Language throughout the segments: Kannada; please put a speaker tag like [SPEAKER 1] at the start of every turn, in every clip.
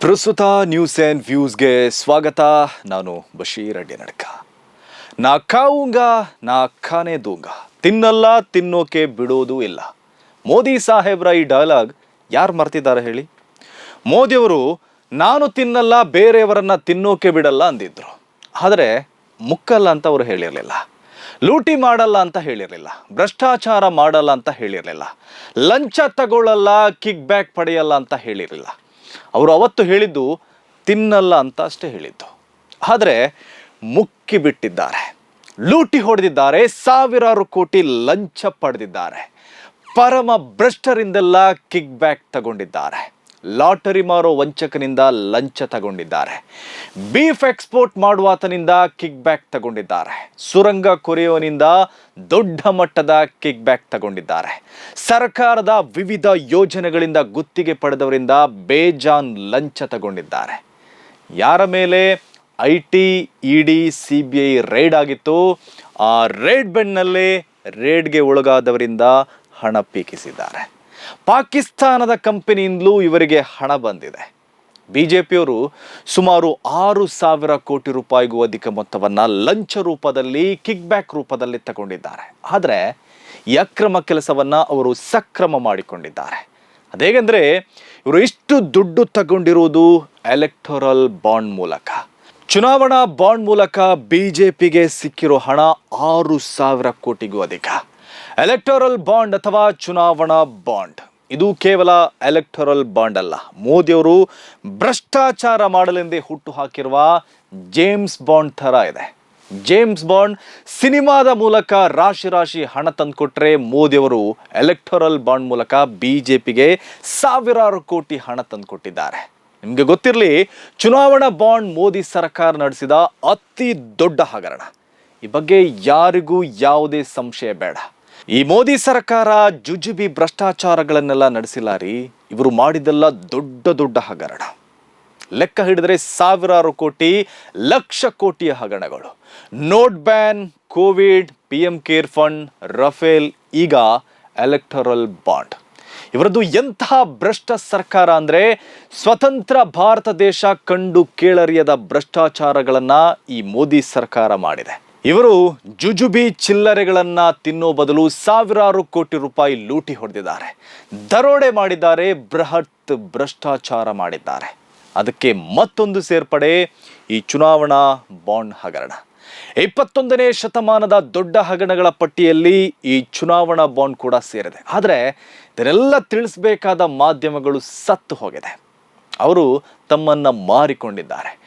[SPEAKER 1] ಪ್ರಸ್ತುತ ನ್ಯೂಸ್ ಆ್ಯಂಡ್ ವ್ಯೂಸ್ಗೆ ಸ್ವಾಗತ. ನಾನು ಬಶೀರ್ ಅಡ್ಡಿ ನಡ್ಕ ನಾ ಕಾವುಂಗ ನಾ ಅಕ್ಕನೇ ದೂಂಗ. ತಿನ್ನಲ್ಲ, ತಿನ್ನೋಕೆ ಬಿಡೋದು ಇಲ್ಲ. ಮೋದಿ ಸಾಹೇಬ್ರ ಈ ಡೈಲಾಗ್ ಯಾರು ಮರ್ತಿದ್ದಾರೆ ಹೇಳಿ? ಮೋದಿಯವರು, ನಾನು ತಿನ್ನಲ್ಲ, ಬೇರೆಯವರನ್ನು ತಿನ್ನೋಕೆ ಬಿಡಲ್ಲ ಅಂದಿದ್ರು. ಆದರೆ, ಮುಕ್ಕಲ್ಲ ಅಂತ ಅವರು ಹೇಳಿರಲಿಲ್ಲ. ಲೂಟಿ ಮಾಡಲ್ಲ ಅಂತ ಹೇಳಿರಲಿಲ್ಲ. ಭ್ರಷ್ಟಾಚಾರ ಮಾಡಲ್ಲ ಅಂತ ಹೇಳಿರಲಿಲ್ಲ. ಲಂಚ ತಗೊಳ್ಳಲ್ಲ, ಕಿಕ್ ಬ್ಯಾಕ್ ಪಡೆಯಲ್ಲ ಅಂತ ಹೇಳಿರಲಿಲ್ಲ. ಅವರು ಅವತ್ತು ಹೇಳಿದ್ದು ತಿನ್ನಲ್ಲ ಅಂತ ಅಷ್ಟೇ ಹೇಳಿದ್ದು. ಆದರೆ ಮುಕ್ಕಿ ಬಿಟ್ಟಿದ್ದಾರೆ ಲೂಟಿ ಹೊಡೆದಿದ್ದಾರೆ, ಸಾವಿರಾರು ಕೋಟಿ ಲಂಚ ಪಡೆದಿದ್ದಾರೆ. ಪರಮ ಭ್ರಷ್ಟರಿಂದೆಲ್ಲ ಕಿಕ್ ಬ್ಯಾಕ್ ತಗೊಂಡಿದ್ದಾರೆ. ಲಾಟರಿ ಮಾರೋ ವಂಚಕನಿಂದ ಲಂಚ ತಗೊಂಡಿದ್ದಾರೆ. ಬೀಫ್ ಎಕ್ಸ್ಪೋರ್ಟ್ ಮಾಡುವಾತನಿಂದ ಕಿಕ್ ಬ್ಯಾಕ್ ತಗೊಂಡಿದ್ದಾರೆ. ಸುರಂಗ ಕೊರೆಯುವನಿಂದ ದೊಡ್ಡ ಮಟ್ಟದ ಕಿಕ್ ಬ್ಯಾಕ್ ತಗೊಂಡಿದ್ದಾರೆ. ಸರ್ಕಾರದ ವಿವಿಧ ಯೋಜನೆಗಳಿಂದ ಗುತ್ತಿಗೆ ಪಡೆದವರಿಂದ ಬೇಜಾನ್ ಲಂಚ ತಗೊಂಡಿದ್ದಾರೆ. ಯಾರ ಮೇಲೆ? I T E D C B I raid ಆಗಿತ್ತು. ಆ ರೇಡ್ ಬೆನ್ನಲ್ಲೇ ರೇಡ್ಗೆ ಒಳಗಾದವರಿಂದ ಹಣ ಪೀಕಿಸಿದ್ದಾರೆ. ಪಾಕಿಸ್ತಾನದ ಕಂಪನಿಯಿಂದಲೂ ಇವರಿಗೆ ಹಣ ಬಂದಿದೆ. ಬಿ ಜೆ ಪಿಯವರು ಸುಮಾರು ಆರು ಸಾವಿರ ಕೋಟಿ ರೂಪಾಯಿಗೂ ಅಧಿಕ ಮೊತ್ತವನ್ನು ಲಂಚ ರೂಪದಲ್ಲಿ ಕಿಕ್ ಬ್ಯಾಕ್ ರೂಪದಲ್ಲಿ ತಗೊಂಡಿದ್ದಾರೆ. ಆದರೆ ಈ ಅಕ್ರಮ ಕೆಲಸವನ್ನು ಅವರು ಸಕ್ರಮ ಮಾಡಿಕೊಂಡಿದ್ದಾರೆ. ಅದೇಗೆಂದರೆ ಇವರು ಇಷ್ಟು ದುಡ್ಡು ತಗೊಂಡಿರುವುದು ಎಲೆಕ್ಟೋರಲ್ ಬಾಂಡ್ ಮೂಲಕ. ಚುನಾವಣಾ ಬಾಂಡ್ ಮೂಲಕ ಬಿ ಜೆ ಪಿಗೆ ಸಿಕ್ಕಿರೋ ಹಣ ಆರು ಸಾವಿರ ಕೋಟಿಗೂ ಅಧಿಕ. ಎಲೆಕ್ಟೋರಲ್ ಬಾಂಡ್ ಅಥವಾ ಚುನಾವಣಾ ಬಾಂಡ್ ಇದು ಕೇವಲ ಎಲೆಕ್ಟೋರಲ್ ಬಾಂಡ್ ಅಲ್ಲ. ಮೋದಿಯವರು ಭ್ರಷ್ಟಾಚಾರ ಮಾಡಲೆಂದೇ ಹುಟ್ಟು ಹಾಕಿರುವ ಜೇಮ್ಸ್ ಬಾಂಡ್ ಥರ ಇದೆ. ಜೇಮ್ಸ್ ಬಾಂಡ್ ಸಿನಿಮಾದ ಮೂಲಕ ರಾಶಿ ರಾಶಿ ಹಣ ತಂದುಕೊಟ್ರೆ ಮೋದಿಯವರು ಎಲೆಕ್ಟೋರಲ್ ಬಾಂಡ್ ಮೂಲಕ ಬಿ ಜೆ ಪಿಗೆ ಸಾವಿರಾರು ಕೋಟಿ ಹಣ ತಂದುಕೊಟ್ಟಿದ್ದಾರೆ. ನಿಮಗೆ ಗೊತ್ತಿರಲಿ, ಚುನಾವಣಾ ಬಾಂಡ್ ಮೋದಿ ಸರ್ಕಾರ ನಡೆಸಿದ ಅತಿ ದೊಡ್ಡ ಹಗರಣ. ಈ ಬಗ್ಗೆ ಯಾರಿಗೂ ಯಾವುದೇ ಸಂಶಯ ಬೇಡ. ಈ ಮೋದಿ ಸರ್ಕಾರ ಜುಜುಬಿ ಭ್ರಷ್ಟಾಚಾರಗಳನ್ನೆಲ್ಲ ನಡೆಸಿಲ್ಲ ರೀ ಇವರು ಮಾಡಿದೆಲ್ಲ ದೊಡ್ಡ ದೊಡ್ಡ ಹಗರಣ. ಲೆಕ್ಕ ಹಿಡಿದರೆ ಸಾವಿರಾರು ಕೋಟಿ, ಲಕ್ಷ ಕೋಟಿಯ ಹಗರಣಗಳು. Note ban, Covid P M care fund, Rafale, ಈಗ ಎಲೆಕ್ಟರಲ್ ಬಾಂಡ್. ಇವರದ್ದು ಎಂತಹ ಭ್ರಷ್ಟ ಸರ್ಕಾರ ಅಂದರೆ ಸ್ವತಂತ್ರ ಭಾರತ ದೇಶ ಕಂಡು ಕೇಳರಿಯದ ಭ್ರಷ್ಟಾಚಾರಗಳನ್ನ ಈ ಮೋದಿ ಸರ್ಕಾರ ಮಾಡಿದೆ. ಇವರು ಜುಜುಬಿ ಚಿಲ್ಲರೆಗಳನ್ನು ತಿನ್ನೋ ಬದಲು ಸಾವಿರಾರು ಕೋಟಿ ರೂಪಾಯಿ ಲೂಟಿ ಹೊಡೆದಿದ್ದಾರೆ. ದರೋಡೆ ಮಾಡಿದ್ದಾರೆ, ಬೃಹತ್ ಭ್ರಷ್ಟಾಚಾರ ಮಾಡಿದ್ದಾರೆ. ಅದಕ್ಕೆ ಮತ್ತೊಂದು ಸೇರ್ಪಡೆ, ಈ ಚುನಾವಣಾ ಬಾಂಡ್ ಹಗರಣ. ಇಪ್ಪತ್ತೊಂದನೇ ಶತಮಾನದ ದೊಡ್ಡ ಹಗರಣಗಳ ಪಟ್ಟಿಯಲ್ಲಿ ಈ ಚುನಾವಣಾ ಬಾಂಡ್ ಕೂಡ ಸೇರಿದೆ. ಆದರೆ ಇದನ್ನೆಲ್ಲ ತಿಳಿಸಬೇಕಾದ ಮಾಧ್ಯಮಗಳು ಸತ್ತು ಹೋಗಿದೆ. ಅವರು ತಮ್ಮನ್ನು ಮಾರಿಕೊಂಡಿದ್ದಾರೆ.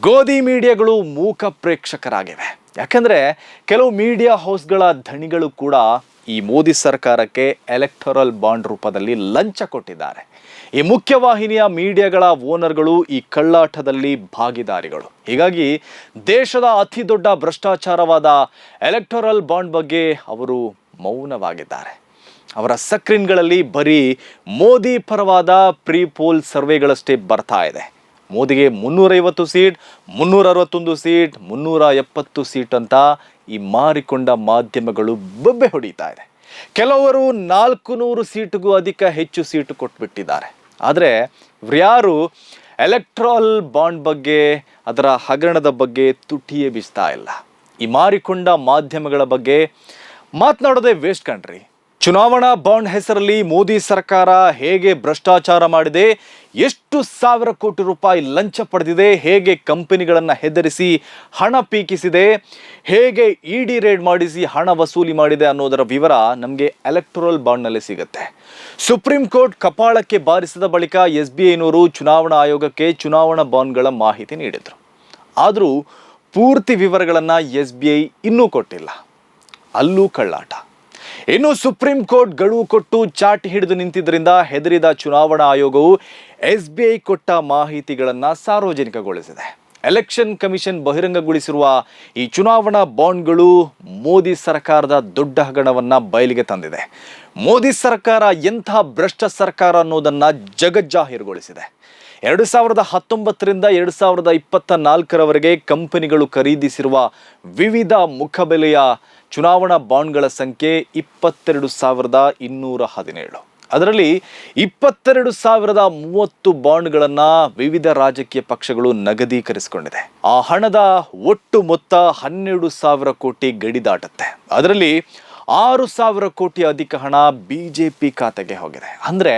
[SPEAKER 1] ಗೋಧಿ ಮೀಡಿಯಾಗಳು ಮೂಕ ಪ್ರೇಕ್ಷಕರಾಗಿವೆ. ಯಾಕಂದ್ರೆ ಕೆಲವು ಮೀಡಿಯಾ ಹೌಸ್ಗಳ ಧಣಿಗಳು ಕೂಡ ಈ ಮೋದಿ ಸರ್ಕಾರಕ್ಕೆ ಎಲೆಕ್ಟೊರಲ್ ಬಾಂಡ್ ರೂಪದಲ್ಲಿ ಲಂಚ ಕೊಟ್ಟಿದ್ದಾರೆ. ಈ ಮುಖ್ಯವಾಹಿನಿಯ ಮೀಡಿಯಾಗಳ ಓನರ್ಗಳು ಈ ಕಳ್ಳಾಟದಲ್ಲಿ ಭಾಗಿದಾರಿಗಳು. ಹೀಗಾಗಿ ದೇಶದ ಅತಿ ದೊಡ್ಡ ಭ್ರಷ್ಟಾಚಾರವಾದ ಎಲೆಕ್ಟೊರಲ್ ಬಾಂಡ್ ಬಗ್ಗೆ ಅವರು ಮೌನವಾಗಿದ್ದಾರೆ. ಅವರ ಸಕ್ರೀನ್ಗಳಲ್ಲಿ ಬರೀ ಮೋದಿ ಪರವಾದ ಪ್ರೀ ಪೋಲ್ ಸರ್ವೆಗಳಷ್ಟೇ ಬರ್ತಾ ಇದೆ. ಮೋದಿಗೆ ಮುನ್ನೂರೈವತ್ತು ಸೀಟ್ ಮುನ್ನೂರ ಅರವತ್ತೊಂದು ಸೀಟ್ ಮುನ್ನೂರ ಎಪ್ಪತ್ತು ಸೀಟ್ ಅಂತ ಈ ಮಾರಿಕೊಂಡ ಮಾಧ್ಯಮಗಳು ಬೊಬ್ಬೆ ಹೊಡಿತಾ ಇದೆ. ಕೆಲವರು ನಾಲ್ಕು ನೂರು ಸೀಟ್ಗೂ ಅಧಿಕ ಹೆಚ್ಚು ಸೀಟು ಕೊಟ್ಬಿಟ್ಟಿದ್ದಾರೆ. ಆದರೆ ಇವ್ರ್ಯಾರು ಎಲೆಕ್ಟ್ರಾಲ್ ಬಾಂಡ್ ಬಗ್ಗೆ, ಅದರ ಹಗರಣದ ಬಗ್ಗೆ ತುಟಿಯೇ ಬಿಸ್ತಾ ಇಲ್ಲ. ಈ ಮಾರಿಕೊಂಡ ಮಾಧ್ಯಮಗಳ ಬಗ್ಗೆ ಮಾತನಾಡೋದೇ ವೇಸ್ಟ್ ಕಣ್ರಿ. ಚುನಾವಣಾ ಬಾಂಡ್ ಹೆಸರಲ್ಲಿ ಮೋದಿ ಸರ್ಕಾರ ಹೇಗೆ ಭ್ರಷ್ಟಾಚಾರ ಮಾಡಿದೆ, ಎಷ್ಟು ಸಾವಿರ ಕೋಟಿ ರೂಪಾಯಿ ಲಂಚ ಪಡೆದಿದೆ, ಹೇಗೆ ಕಂಪನಿಗಳನ್ನು ಹೆದರಿಸಿ ಹಣ ಪೀಕಿಸಿದೆ, ಹೇಗೆ ಇ ಡಿ ರೇಡ್ ಮಾಡಿಸಿ ಹಣ ವಸೂಲಿ ಮಾಡಿದೆ ಅನ್ನೋದರ ವಿವರ ನಮಗೆ ಎಲೆಕ್ಟೋರಲ್ ಬಾಂಡ್ನಲ್ಲಿ ಸಿಗುತ್ತೆ. ಸುಪ್ರೀಂ ಕೋರ್ಟ್ ಕಪಾಳಕ್ಕೆ ಬಾರಿಸಿದ ಬಳಿಕ ಎಸ್ ಬಿ ಐನವರು ಚುನಾವಣಾ ಆಯೋಗಕ್ಕೆ ಚುನಾವಣಾ ಬಾಂಡ್ಗಳ ಮಾಹಿತಿ ನೀಡಿದರು. ಆದರೂ ಪೂರ್ತಿ ವಿವರಗಳನ್ನು ಎಸ್ ಬಿ ಐ ಇನ್ನೂ ಕೊಟ್ಟಿಲ್ಲ. ಅಲ್ಲೂ ಕಳ್ಳಾಟ. ಇನ್ನು ಸುಪ್ರೀಂ ಕೋರ್ಟ್ ಗಡುವು ಕೊಟ್ಟು ಚಾಟ್ ಹಿಡಿದು ನಿಂತಿದ್ದರಿಂದ ಹೆದರಿದ ಚುನಾವಣಾ ಆಯೋಗವು ಎಸ್ ಬಿ ಐ ಕೊಟ್ಟ ಮಾಹಿತಿಗಳನ್ನು ಸಾರ್ವಜನಿಕಗೊಳಿಸಿದೆ. ಎಲೆಕ್ಷನ್ ಕಮಿಷನ್ ಬಹಿರಂಗಗೊಳಿಸಿರುವ ಈ ಚುನಾವಣಾ ಬಾಂಡ್ಗಳು ಮೋದಿ ಸರ್ಕಾರದ ದೊಡ್ಡ ಹಗಣವನ್ನು ಬಯಲಿಗೆ ತಂದಿದೆ. ಮೋದಿ ಸರ್ಕಾರ ಎಂಥ ಭ್ರಷ್ಟ ಸರ್ಕಾರ ಅನ್ನೋದನ್ನ ಜಗಜ್ಜಾಹೀರುಗೊಳಿಸಿದೆ. ಎರಡು ಸಾವಿರದ ಹತ್ತೊಂಬತ್ತರಿಂದ ಎರಡು ಸಾವಿರದ ಇಪ್ಪತ್ತ ನಾಲ್ಕರವರೆಗೆ ಕಂಪನಿಗಳು ಖರೀದಿಸಿರುವ ವಿವಿಧ ಮುಖಬೆಲೆಯ ಚುನಾವಣಾ ಬಾಂಡ್ಗಳ ಸಂಖ್ಯೆ ಇಪ್ಪತ್ತೆರಡು ಸಾವಿರದ ಇನ್ನೂರ ಹದಿನೇಳು. ಅದರಲ್ಲಿ ಇಪ್ಪತ್ತೆರಡು ಸಾವಿರದ ಮೂವತ್ತು ಬಾಂಡ್ಗಳನ್ನು ವಿವಿಧ ರಾಜಕೀಯ ಪಕ್ಷಗಳು ನಗದೀಕರಿಸಿಕೊಂಡಿದೆ. ಆ ಹಣದ ಒಟ್ಟು ಮೊತ್ತ ಹನ್ನೆರಡು ಸಾವಿರ ಕೋಟಿ ಗಡಿ ದಾಟುತ್ತೆ. ಅದರಲ್ಲಿ ಆರು ಸಾವಿರ ಕೋಟಿ ಅಧಿಕ ಹಣ ಬಿ ಜೆ ಪಿ ಖಾತೆಗೆ ಹೋಗಿದೆ. ಅಂದರೆ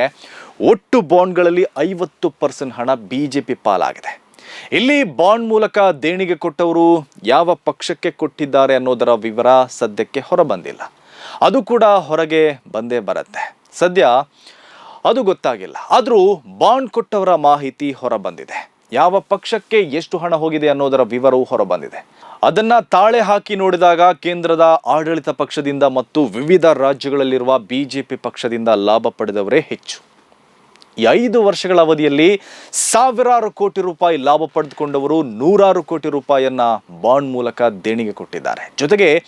[SPEAKER 1] ಒಟ್ಟು ಬಾಂಡ್ಗಳಲ್ಲಿ ಐವತ್ತು ಪರ್ಸೆಂಟ್ ಹಣ ಬಿ ಜೆ ಪಿ ಪಾಲಾಗಿದೆ. ಇಲ್ಲಿ ಬಾಂಡ್ ಮೂಲಕ ದೇಣಿಗೆ ಕೊಟ್ಟವರು ಯಾವ ಪಕ್ಷಕ್ಕೆ ಕೊಟ್ಟಿದ್ದಾರೆ ಅನ್ನೋದರ ವಿವರ ಸದ್ಯಕ್ಕೆ ಹೊರಬಂದಿಲ್ಲ. ಅದು ಕೂಡ ಹೊರಗೆ ಬಂದೇ ಬರುತ್ತೆ. ಸದ್ಯ ಅದು ಗೊತ್ತಾಗಿಲ್ಲ. ಆದರೂ ಬಾಂಡ್ ಕೊಟ್ಟವರ ಮಾಹಿತಿ ಹೊರಬಂದಿದೆ. ಯಾವ ಪಕ್ಷಕ್ಕೆ ಎಷ್ಟು ಹಣ ಹೋಗಿದೆ ಅನ್ನೋದರ ವಿವರವೂ ಹೊರಬಂದಿದೆ. ಅದನ್ನ ತಾಳೆ ಹಾಕಿ ನೋಡಿದಾಗ ಕೇಂದ್ರದ ಆಡಳಿತ ಪಕ್ಷದಿಂದ ಮತ್ತು ವಿವಿಧ ರಾಜ್ಯಗಳಲ್ಲಿರುವ ಬಿಜೆಪಿ ಪಕ್ಷದಿಂದ ಲಾಭ ಪಡೆದವರೇ ಹೆಚ್ಚು. ಈ ಐದು ವರ್ಷಗಳ ಅವಧಿಯಲ್ಲಿ ಸಾವಿರಾರು ಕೋಟಿ ರೂಪಾಯಿ ಲಾಭ ಪಡೆದುಕೊಂಡವರು ನೂರಾರು ಕೋಟಿ ರೂಪಾಯಿಯನ್ನ ಬಾಂಡ್ ಮೂಲಕ ದೇಣಿಗೆ ಕೊಟ್ಟಿದ್ದಾರೆ. ಜೊತೆಗೆ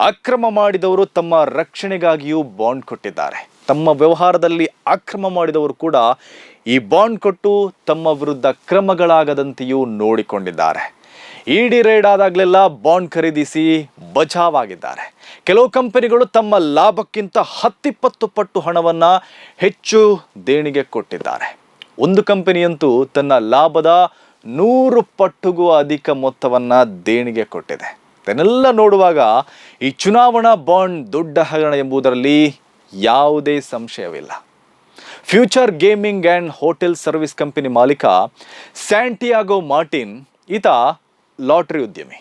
[SPEAKER 1] ಅಕ್ರಮ ಮಾಡಿದವರು ತಮ್ಮ ರಕ್ಷಣೆಗಾಗಿಯೂ ಬಾಂಡ್ ಕೊಟ್ಟಿದ್ದಾರೆ. ತಮ್ಮ ವ್ಯವಹಾರದಲ್ಲಿ ಅಕ್ರಮ ಮಾಡಿದವರು ಕೂಡ ಈ ಬಾಂಡ್ ಕೊಟ್ಟು ತಮ್ಮ ವಿರುದ್ಧ ಕ್ರಮಗಳಾಗದಂತೆಯೂ ನೋಡಿಕೊಂಡಿದ್ದಾರೆ. ಇಡಿ ರೈಡ್ ಆದಾಗಲೆಲ್ಲ ಬಾಂಡ್ ಖರೀದಿಸಿ ಬಚಾವಾಗಿದ್ದಾರೆ. ಕೆಲವು ಕಂಪನಿಗಳು ತಮ್ಮ ಲಾಭಕ್ಕಿಂತ ಹತ್ತಿಪ್ಪತ್ತು ಪಟ್ಟು ಹಣವನ್ನು ಹೆಚ್ಚು ದೇಣಿಗೆ ಕೊಟ್ಟಿದ್ದಾರೆ. ಒಂದು ಕಂಪನಿಯಂತೂ ತನ್ನ ಲಾಭದ ನೂರು ಪಟ್ಟುಗೂ ಅಧಿಕ ಮೊತ್ತವನ್ನು ದೇಣಿಗೆ ಕೊಟ್ಟಿದೆ. ಇದನ್ನೆಲ್ಲ ನೋಡುವಾಗ ಈ ಚುನಾವಣಾ ಬಾಂಡ್ ದೊಡ್ಡ ಹಗರಣ ಎಂಬುದರಲ್ಲಿ ಯಾವುದೇ ಸಂಶಯವಿಲ್ಲ. Future gaming and hotel service company ಮಾಲೀಕ ಸ್ಯಾಂಟಿಯಾಗೋ ಮಾರ್ಟಿನ್, ಈತ ಲಾಟರಿ ಉದ್ಯಮಿ.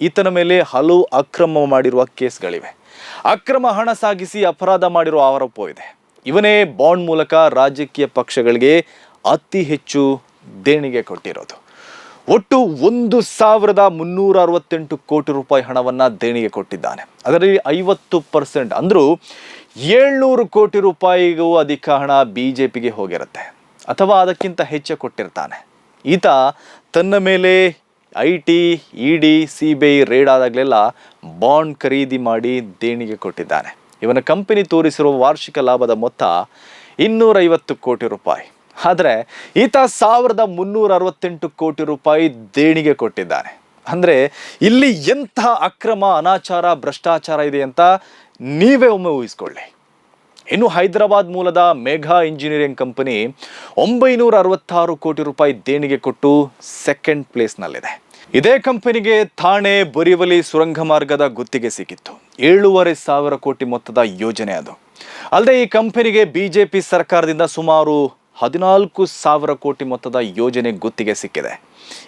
[SPEAKER 1] ಈತನ ಮೇಲೆ ಹಲವು ಅಕ್ರಮ ಮಾಡಿರುವ ಕೇಸ್ಗಳಿವೆ. ಅಕ್ರಮ ಹಣ ಸಾಗಿಸಿ ಅಪರಾಧ ಮಾಡಿರುವ ಆರೋಪವಿದೆ ಇವನೇ ಬಾಂಡ್ ಮೂಲಕ ರಾಜಕೀಯ ಪಕ್ಷಗಳಿಗೆ ಅತಿ ಹೆಚ್ಚು ದೇಣಿಗೆ ಕೊಟ್ಟಿರೋದು. ಒಟ್ಟು ಒಂದು ಸಾವಿರದ ಮುನ್ನೂರ ಅರವತ್ತೆಂಟು ಕೋಟಿ ರೂಪಾಯಿ ಹಣವನ್ನು ದೇಣಿಗೆ ಕೊಟ್ಟಿದ್ದಾನೆ. ಅದರಲ್ಲಿ ಐವತ್ತು ಪರ್ಸೆಂಟ್ ಅಂದರೂ ಏಳ್ನೂರು ಕೋಟಿ ರೂಪಾಯಿಗೂ ಅಧಿಕ ಹಣ ಬಿ ಜೆ ಪಿಗೆ ಹೋಗಿರುತ್ತೆ. ಅಥವಾ ಅದಕ್ಕಿಂತ ಹೆಚ್ಚು ಕೊಟ್ಟಿರ್ತಾನೆ. ಈತ ತನ್ನ ಮೇಲೆ I T E D C B I raid ಆದಾಗಲೆಲ್ಲ bond ಖರೀದಿ ಮಾಡಿ ದೇಣಿಗೆ ಕೊಟ್ಟಿದ್ದಾನೆ. ಇವನ ಕಂಪನಿ ತೋರಿಸಿರುವ ವಾರ್ಷಿಕ ಲಾಭದ ಮೊತ್ತ ಇನ್ನೂರೈವತ್ತು ಕೋಟಿ ರೂಪಾಯಿ. ಆದರೆ ಈತ ಸಾವಿರದ ಮುನ್ನೂರ ಅರವತ್ತೆಂಟು ಕೋಟಿ ರೂಪಾಯಿ ದೇಣಿಗೆ ಕೊಟ್ಟಿದ್ದಾನೆ. ಅಂದರೆ ಇಲ್ಲಿ ಎಂತಹ ಅಕ್ರಮ, ಅನಾಚಾರ, ಭ್ರಷ್ಟಾಚಾರ ಇದೆ ಅಂತ ನೀವೇ ಒಮ್ಮೆ ಊಹಿಸ್ಕೊಳ್ಳಿ. ಇನ್ನು ಹೈದರಾಬಾದ್ ಮೂಲದ ಮೇಘಾ ಇಂಜಿನಿಯರಿಂಗ್ ಕಂಪನಿ ಒಂಬೈನೂರ ಅರವತ್ತಾರು ಕೋಟಿ ರೂಪಾಯಿ ದೇಣಿಗೆ ಕೊಟ್ಟು ಸೆಕೆಂಡ್ ಪ್ಲೇಸ್ನಲ್ಲಿದೆ ಇದೇ ಕಂಪನಿಗೆ ಥಾಣೆ ಬೊರಿವಲಿ ಸುರಂಗ ಮಾರ್ಗದ ಗುತ್ತಿಗೆ ಸಿಕ್ಕಿತ್ತು. ಏಳೂವರೆ ಸಾವಿರ ಕೋಟಿ ಮೊತ್ತದ ಯೋಜನೆ ಅದು. ಅಲ್ಲದೆ ಈ ಕಂಪನಿಗೆ ಬಿಜೆಪಿ ಸರ್ಕಾರದಿಂದ ಸುಮಾರು ಹದಿನಾಲ್ಕು ಸಾವಿರ ಕೋಟಿ ಮೊತ್ತದ ಯೋಜನೆ ಗುತ್ತಿಗೆ ಸಿಕ್ಕಿದೆ.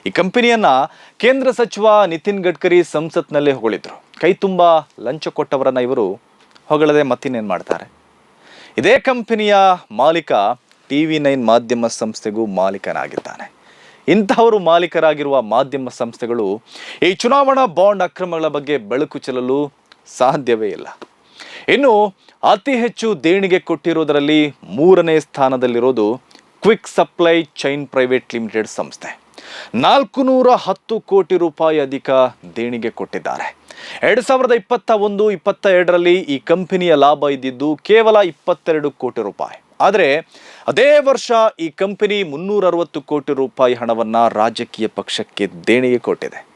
[SPEAKER 1] ಈ ಕಂಪನಿಯನ್ನ ಕೇಂದ್ರ ಸಚಿವ ನಿತಿನ್ ಗಡ್ಕರಿ ಸಂಸತ್ನಲ್ಲೇ ಹೊಗಳಿದ್ರು. ಕೈ ತುಂಬ ಲಂಚ ಕೊಟ್ಟವರನ್ನ ಇವರು ಹೊಗಳದೆ ಮತ್ತಿನ್ನೇನು ಮಾಡ್ತಾರೆ? ಇದೇ ಕಂಪನಿಯ ಮಾಲೀಕ ಟಿ ವಿ ನೈನ್ ಮಾಧ್ಯಮ ಸಂಸ್ಥೆಗೂ ಮಾಲೀಕನಾಗಿದ್ದಾನೆ. ಇಂತಹವರು ಮಾಲೀಕರಾಗಿರುವ ಮಾಧ್ಯಮ ಸಂಸ್ಥೆಗಳು ಈ ಚುನಾವಣಾ ಬಾಂಡ್ ಅಕ್ರಮಗಳ ಬಗ್ಗೆ ಬೆಳಕು ಚೆಲ್ಲಲು ಸಾಧ್ಯವೇ ಇಲ್ಲ. ಇನ್ನು ಅತಿ ಹೆಚ್ಚು ದೇಣಿಗೆ ಕೊಟ್ಟಿರೋದರಲ್ಲಿ ಮೂರನೇ ಸ್ಥಾನದಲ್ಲಿರೋದು quick supply chain private limited ಸಂಸ್ಥೆ. ನಾಲ್ಕು ನೂರ ಹತ್ತು ಕೋಟಿ ರೂಪಾಯಿ ಅಧಿಕ ದೇಣಿಗೆ ಕೊಟ್ಟಿದ್ದಾರೆ. ಎರಡು ಸಾವಿರದ ಇಪ್ಪತ್ತ ಒಂದು, ಇಪ್ಪತ್ತ ಎರಡರಲ್ಲಿ ಈ ಕಂಪನಿಯ ಲಾಭ ಇದ್ದಿದ್ದು ಕೇವಲ ಇಪ್ಪತ್ತೆರಡು ಕೋಟಿ ರೂಪಾಯಿ. ಆದರೆ ಅದೇ ವರ್ಷ ಈ ಕಂಪನಿ ಮುನ್ನೂರ ಅರವತ್ತು ಕೋಟಿ ರೂಪಾಯಿ ಹಣವನ್ನು ರಾಜಕೀಯ ಪಕ್ಷಕ್ಕೆ ದೇಣಿಗೆ ಕೊಟ್ಟಿದೆ.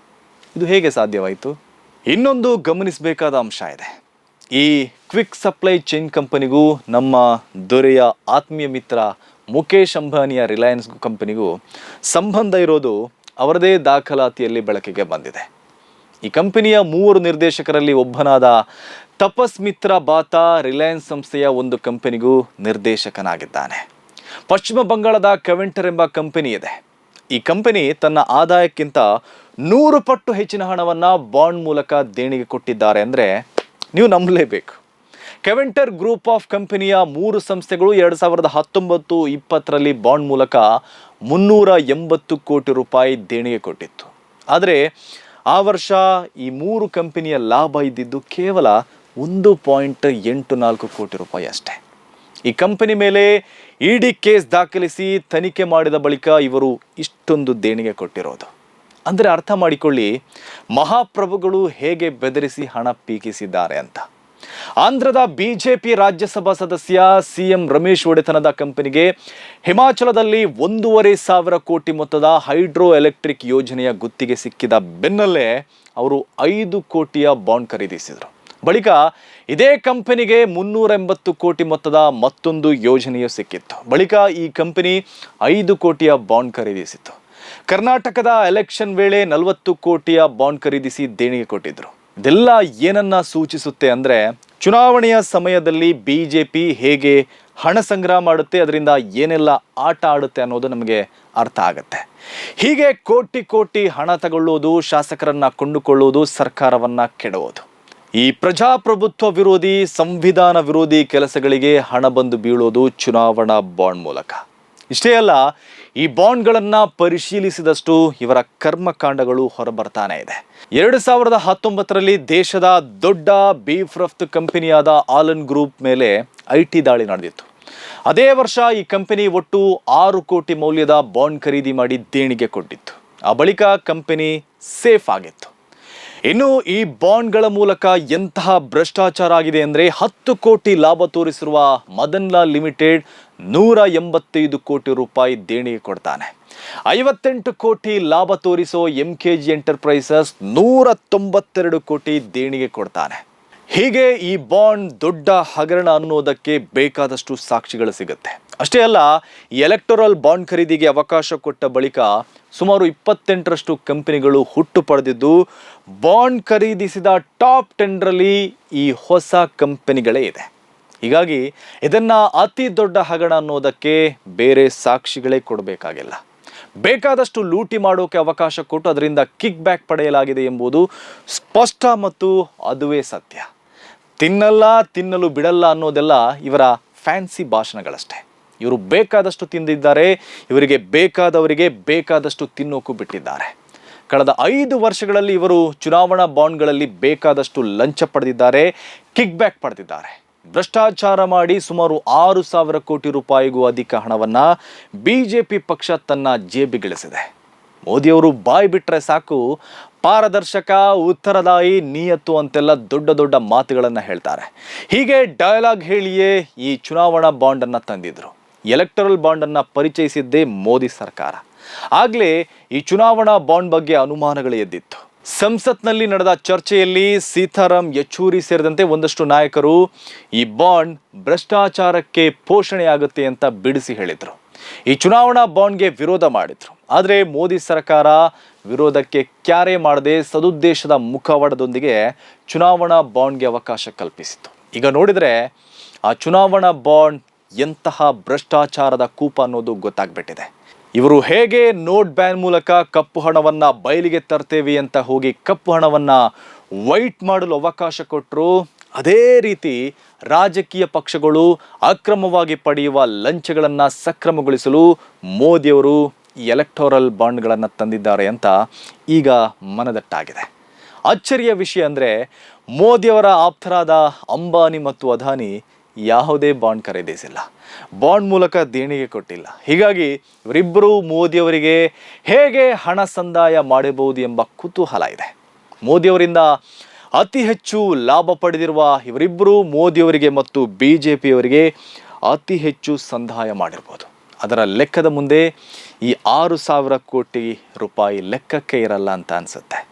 [SPEAKER 1] ಇದು ಹೇಗೆ ಸಾಧ್ಯವಾಯಿತು? ಇನ್ನೊಂದು ಗಮನಿಸಬೇಕಾದ ಅಂಶ ಇದೆ. ಈ ಕ್ವಿಕ್ ಸಪ್ಲೈ ಚೈನ್ ಕಂಪನಿಗೂ ನಮ್ಮ ದೊರೆಯ ಆತ್ಮೀಯ ಮಿತ್ರ ಮುಖೇಶ್ ಅಂಬಾನಿಯ ರಿಲಯನ್ಸ್ ಕಂಪನಿಗೂ ಸಂಬಂಧ ಇರೋದು ಅವರದೇ ದಾಖಲಾತಿಯಲ್ಲಿ ಬೆಳಕಿಗೆ ಬಂದಿದೆ. ಈ ಕಂಪನಿಯ ಮೂವರು ನಿರ್ದೇಶಕರಲ್ಲಿ ಒಬ್ಬನಾದ ತಪಸ್ ಮಿತ್ರ ಬಾತ ರಿಲಯನ್ಸ್ ಸಂಸ್ಥೆಯ ಒಂದು ಕಂಪನಿಗೂ ನಿರ್ದೇಶಕನಾಗಿದ್ದಾನೆ. ಪಶ್ಚಿಮ ಬಂಗಾಳದ ಕವೆಂಟರ್ ಎಂಬ ಕಂಪನಿ ಇದೆ. ಈ ಕಂಪನಿ ತನ್ನ ಆದಾಯಕ್ಕಿಂತ ನೂರು ಪಟ್ಟು ಹೆಚ್ಚಿನ ಹಣವನ್ನು ಬಾಂಡ್ ಮೂಲಕ ದೇಣಿಗೆ ಕೊಟ್ಟಿದ್ದಾರೆ ಅಂದರೆ ನೀವು ನಂಬಲೇಬೇಕು. ಕೆವೆಂಟರ್ ಗ್ರೂಪ್ ಆಫ್ ಕಂಪನಿಯ ಮೂರು ಸಂಸ್ಥೆಗಳು ಎರಡು ಸಾವಿರದ ಹತ್ತೊಂಬತ್ತು ಇಪ್ಪತ್ತರಲ್ಲಿ ಬಾಂಡ್ ಮೂಲಕ ಮುನ್ನೂರ ಎಂಬತ್ತು ಕೋಟಿ ರೂಪಾಯಿ ದೇಣಿಗೆ ಕೊಟ್ಟಿತ್ತು. ಆದರೆ ಆ ವರ್ಷ ಈ ಮೂರು ಕಂಪನಿಯ ಲಾಭ ಇದ್ದಿದ್ದು ಕೇವಲ ಒಂದು ಪಾಯಿಂಟ್ ಎಂಟು ನಾಲ್ಕು ಕೋಟಿ ರೂಪಾಯಿ ಅಷ್ಟೇ. ಈ ಕಂಪನಿ ಮೇಲೆ ಇಡಿ ಕೇಸ್ ದಾಖಲಿಸಿ ತನಿಖೆ ಮಾಡಿದ ಬಳಿಕ ಇವರು ಇಷ್ಟೊಂದು ದೇಣಿಗೆ ಕೊಟ್ಟಿರೋದು. ಅಂದರೆ ಅರ್ಥ ಮಾಡಿಕೊಳ್ಳಿ, ಮಹಾಪ್ರಭುಗಳು ಹೇಗೆ ಬೆದರಿಸಿ ಹಣ ಪೀಕಿಸಿದ್ದಾರೆ ಅಂತ. ಆಂಧ್ರದ ಬಿಜೆಪಿ ರಾಜ್ಯಸಭಾ ಸದಸ್ಯ ಸಿ ಎಂ ರಮೇಶ್ ಒಡೆತನದ ಕಂಪನಿಗೆ ಹಿಮಾಚಲದಲ್ಲಿ ಒಂದೂವರೆ ಸಾವಿರ ಕೋಟಿ ಮೊತ್ತದ ಹೈಡ್ರೋ ಎಲೆಕ್ಟ್ರಿಕ್ ಯೋಜನೆಯ ಗುತ್ತಿಗೆ ಸಿಕ್ಕಿದ ಬೆನ್ನಲ್ಲೇ ಅವರು ಐದು ಕೋಟಿಯ ಬಾಂಡ್ ಖರೀದಿಸಿದರು. ಬಳಿಕ ಇದೇ ಕಂಪನಿಗೆ ಮುನ್ನೂರ ಎಂಬತ್ತು ಕೋಟಿ ಮೊತ್ತದ ಮತ್ತೊಂದು ಯೋಜನೆಯು ಸಿಕ್ಕಿತ್ತು. ಬಳಿಕ ಈ ಕಂಪನಿ ಐದು ಕೋಟಿಯ ಬಾಂಡ್ ಖರೀದಿಸಿತ್ತು. ಕರ್ನಾಟಕದ ಎಲೆಕ್ಷನ್ ವೇಳೆ ನಲವತ್ತು ಕೋಟಿಯ ಬಾಂಡ್ ಖರೀದಿಸಿ ದೇಣಿಗೆ ಕೊಟ್ಟಿದ್ದರು ಇದೆಲ್ಲ ಏನನ್ನ ಸೂಚಿಸುತ್ತೆ ಅಂದ್ರೆ ಚುನಾವಣೆಯ ಸಮಯದಲ್ಲಿ ಬಿಜೆಪಿ ಹೇಗೆ ಹಣ ಸಂಗ್ರಹ ಮಾಡುತ್ತೆ, ಅದರಿಂದ ಏನೆಲ್ಲ ಆಟ ಆಡುತ್ತೆ ಅನ್ನೋದು ನಮಗೆ ಅರ್ಥ ಆಗುತ್ತೆ. ಹೀಗೆ ಕೋಟಿ ಕೋಟಿ ಹಣ ತಗೊಳ್ಳೋದು ಶಾಸಕರನ್ನು ಕೊಂಡುಕೊಳ್ಳುವುದು ಸರ್ಕಾರವನ್ನ ಕೆಡುವುದು. ಈ ಪ್ರಜಾಪ್ರಭುತ್ವ ವಿರೋಧಿ, ಸಂವಿಧಾನ ವಿರೋಧಿ ಕೆಲಸಗಳಿಗೆ ಹಣ ಬಂದು ಬೀಳೋದು ಚುನಾವಣಾ ಬಾಂಡ್ ಮೂಲಕ. ಇಷ್ಟೇ ಅಲ್ಲ, ಈ ಬಾಂಡ್ಗಳನ್ನು ಪರಿಶೀಲಿಸಿದಷ್ಟು ಇವರ ಕರ್ಮಕಾಂಡಗಳು ಹೊರಬರ್ತಾನೆ ಇದೆ. ಎರಡು ಸಾವಿರದ ಹತ್ತೊಂಬತ್ತರಲ್ಲಿ ದೇಶದ ದೊಡ್ಡ ಬೀಫ್ ರಫ್ತು ಕಂಪನಿಯಾದ ಆಲನ್ ಗ್ರೂಪ್ ಮೇಲೆ ಐ ಟಿ ದಾಳಿ ನಡೆದಿತ್ತು. ಅದೇ ವರ್ಷ ಈ ಕಂಪನಿ ಒಟ್ಟು ಆರು ಕೋಟಿ ಮೌಲ್ಯದ ಬಾಂಡ್ ಖರೀದಿ ಮಾಡಿ ದೇಣಿಗೆ ಕೊಟ್ಟಿತ್ತು. ಆ ಬಳಿಕ ಕಂಪನಿ ಸೇಫ್ ಆಗಿತ್ತು. ಇನ್ನು ಈ ಬಾಂಡ್ಗಳ ಮೂಲಕ ಎಂತಹ ಭ್ರಷ್ಟಾಚಾರ ಆಗಿದೆ ಅಂದರೆ ಹತ್ತು ಕೋಟಿ ಲಾಭ ತೋರಿಸಿರುವ ಮದನ್ ಲಾಲ್ ಲಿಮಿಟೆಡ್ ನೂರ ಎಂಬತ್ತೈದು ಕೋಟಿ ರೂಪಾಯಿ ದೇಣಿಗೆ ಕೊಡ್ತಾನೆ. ಐವತ್ತೆಂಟು ಕೋಟಿ ಲಾಭ ತೋರಿಸೋ ಎಂ ಕೆ ಜಿ ಎಂಟರ್ಪ್ರೈಸಸ್ ನೂರ ತೊಂಬತ್ತೆರಡು ಕೋಟಿ ದೇಣಿಗೆ ಕೊಡ್ತಾನೆ. ಹೀಗೆ ಈ ಬಾಂಡ್ ದೊಡ್ಡ ಹಗರಣ ಅನ್ನೋದಕ್ಕೆ ಬೇಕಾದಷ್ಟು ಸಾಕ್ಷಿಗಳು ಸಿಗುತ್ತೆ. ಅಷ್ಟೇ ಅಲ್ಲ ಎಲೆಕ್ಟೋರಲ್ ಬಾಂಡ್ ಖರೀದಿಗೆ ಅವಕಾಶ ಕೊಟ್ಟ ಬಳಿಕ ಸುಮಾರು ಇಪ್ಪತ್ತೆಂಟರಷ್ಟು ಕಂಪನಿಗಳು ಹುಟ್ಟು ಪಡೆದಿದ್ದು ಬಾಂಡ್ ಖರೀದಿಸಿದ ಟಾಪ್ ಟೆನ್ರಲ್ಲಿ ಈ ಹೊಸ ಕಂಪನಿಗಳೇ ಇದೆ. ಹೀಗಾಗಿ ಇದನ್ನು ಅತಿ ದೊಡ್ಡ ಹಗಣ ಅನ್ನೋದಕ್ಕೆ ಬೇರೆ ಸಾಕ್ಷಿಗಳೇ ಕೊಡಬೇಕಾಗಿಲ್ಲ. ಬೇಕಾದಷ್ಟು ಲೂಟಿ ಮಾಡೋಕೆ ಅವಕಾಶ ಕೊಟ್ಟು ಅದರಿಂದ ಕಿಕ್ ಬ್ಯಾಕ್ ಪಡೆಯಲಾಗಿದೆ ಎಂಬುದು ಸ್ಪಷ್ಟ ಮತ್ತು ಅದುವೇ ಸತ್ಯ. ತಿನ್ನಲ್ಲ, ತಿನ್ನಲು ಬಿಡಲ್ಲ ಅನ್ನೋದೆಲ್ಲ ಇವರ ಫ್ಯಾನ್ಸಿ ಭಾಷಣಗಳಷ್ಟೇ. ಇವರು ಬೇಕಾದಷ್ಟು ತಿಂದಿದ್ದಾರೆ, ಇವರಿಗೆ ಬೇಕಾದವರಿಗೆ ಬೇಕಾದಷ್ಟು ತಿನ್ನೋಕು ಬಿಟ್ಟಿದ್ದಾರೆ. ಕಳೆದ ಐದು ವರ್ಷಗಳಲ್ಲಿ ಇವರು ಚುನಾವಣಾ ಬಾಂಡ್ಗಳಲ್ಲಿ ಬೇಕಾದಷ್ಟು ಲಂಚ ಪಡೆದಿದ್ದಾರೆ, ಕಿಕ್ ಬ್ಯಾಕ್ ಪಡೆದಿದ್ದಾರೆ. ಭ್ರಷ್ಟಾಚಾರ ಮಾಡಿ ಸುಮಾರು ಆರು ಸಾವಿರ ಕೋಟಿ ರೂಪಾಯಿಗೂ ಅಧಿಕ ಹಣವನ್ನ ಬಿಜೆಪಿ ಪಕ್ಷ ತನ್ನ ಜೇಬಿಗಿಳಿಸಿದೆ. ಮೋದಿಯವರು ಬಾಯಿ ಬಿಟ್ಟರೆ ಸಾಕು, ಪಾರದರ್ಶಕ, ಉತ್ತರದಾಯಿ, ನಿಯತ್ತು ಅಂತೆಲ್ಲ ದೊಡ್ಡ ದೊಡ್ಡ ಮಾತುಗಳನ್ನು ಹೇಳ್ತಾರೆ. ಹೀಗೆ ಡಯಲಾಗ್ ಹೇಳಿಯೇ ಈ ಚುನಾವಣಾ ಬಾಂಡನ್ನು ತಂದಿದ್ರು. ಎಲೆಕ್ಟರಲ್ ಬಾಂಡನ್ನು ಪರಿಚಯಿಸಿದ್ದೇ ಮೋದಿ ಸರ್ಕಾರ. ಆಗಲೇ ಈ ಚುನಾವಣಾ ಬಾಂಡ್ ಬಗ್ಗೆ ಅನುಮಾನಗಳು ಎದ್ದಿತ್ತು. ಸಂಸತ್ನಲ್ಲಿ ನಡೆದ ಚರ್ಚೆಯಲ್ಲಿ ಸೀತಾರಾಮ್ ಯೆಚೂರಿ ಸೇರಿದಂತೆ ಒಂದಷ್ಟು ನಾಯಕರು ಈ ಬಾಂಡ್ ಭ್ರಷ್ಟಾಚಾರಕ್ಕೆ ಪೋಷಣೆಯಾಗುತ್ತೆ ಅಂತ ಬಿಡಿಸಿ ಹೇಳಿದರು. ಈ ಚುನಾವಣಾ ಬಾಂಡ್ಗೆ ವಿರೋಧ ಮಾಡಿದ್ರು. ಆದರೆ ಮೋದಿ ಸರ್ಕಾರ ವಿರೋಧಕ್ಕೆ ಕ್ಯಾರೆ ಮಾಡದೆ ಸದುದ್ದೇಶದ ಮುಖವಾಡದೊಂದಿಗೆ ಚುನಾವಣಾ ಬಾಂಡ್ಗೆ ಅವಕಾಶ ಕಲ್ಪಿಸಿತು ಈಗ ನೋಡಿದರೆ ಆ ಚುನಾವಣಾ ಬಾಂಡ್ ಎಂತಹ ಭ್ರಷ್ಟಾಚಾರದ ಕೂಪ ಅನ್ನೋದು ಗೊತ್ತಾಗ್ಬಿಟ್ಟಿದೆ. ಇವರು ಹೇಗೆ ನೋಟ್ ಬ್ಯಾನ್ ಮೂಲಕ ಕಪ್ಪು ಹಣವನ್ನ ಬಯಲಿಗೆ ತರ್ತೇವೆ ಅಂತ ಹೋಗಿ ಕಪ್ಪು ಹಣವನ್ನ ವೈಟ್ ಮಾಡಲು ಅವಕಾಶ ಕೊಟ್ಟರು ಅದೇ ರೀತಿ ರಾಜಕೀಯ ಪಕ್ಷಗಳು ಅಕ್ರಮವಾಗಿ ಪಡೆಯುವ ಲಂಚಗಳನ್ನು ಸಕ್ರಮಗೊಳಿಸಲು ಮೋದಿಯವರು ಎಲೆಕ್ಟೋರಲ್ ಬಾಂಡ್ಗಳನ್ನು ತಂದಿದ್ದಾರೆ ಅಂತ ಈಗ ಮನದಟ್ಟಾಗಿದೆ. ಅಚ್ಚರಿಯ ವಿಷಯ ಅಂದರೆ ಮೋದಿಯವರ ಆಪ್ತರಾದ ಅಂಬಾನಿ ಮತ್ತು ಅದಾನಿ ಯಾವುದೇ ಬಾಂಡ್ ಖರೀದಿಸಿಲ್ಲ. ಬಾಂಡ್ ಮೂಲಕ ದೇಣಿಗೆ ಕೊಟ್ಟಿಲ್ಲ. ಹೀಗಾಗಿ ಇವರಿಬ್ಬರು ಮೋದಿಯವರಿಗೆ ಹೇಗೆ ಹಣ ಸಂದಾಯ ಮಾಡಬಹುದು ಎಂಬ ಕುತೂಹಲ ಇದೆ. ಮೋದಿಯವರಿಂದ ಅತಿ ಹೆಚ್ಚು ಲಾಭ ಪಡೆದಿರುವ ಇವರಿಬ್ಬರು ಮೋದಿಯವರಿಗೆ ಮತ್ತು ಬಿ ಜೆ ಪಿಯವರಿಗೆ ಅತಿ ಹೆಚ್ಚು ಸಂದಾಯ ಮಾಡಿರ್ಬೋದು. ಅದರ ಲೆಕ್ಕದ ಮುಂದೆ ಈ ಆರು ಸಾವಿರ ಕೋಟಿ ರೂಪಾಯಿ ಲೆಕ್ಕಕ್ಕೆ ಇರಲ್ಲ ಅಂತ ಅನಿಸುತ್ತೆ.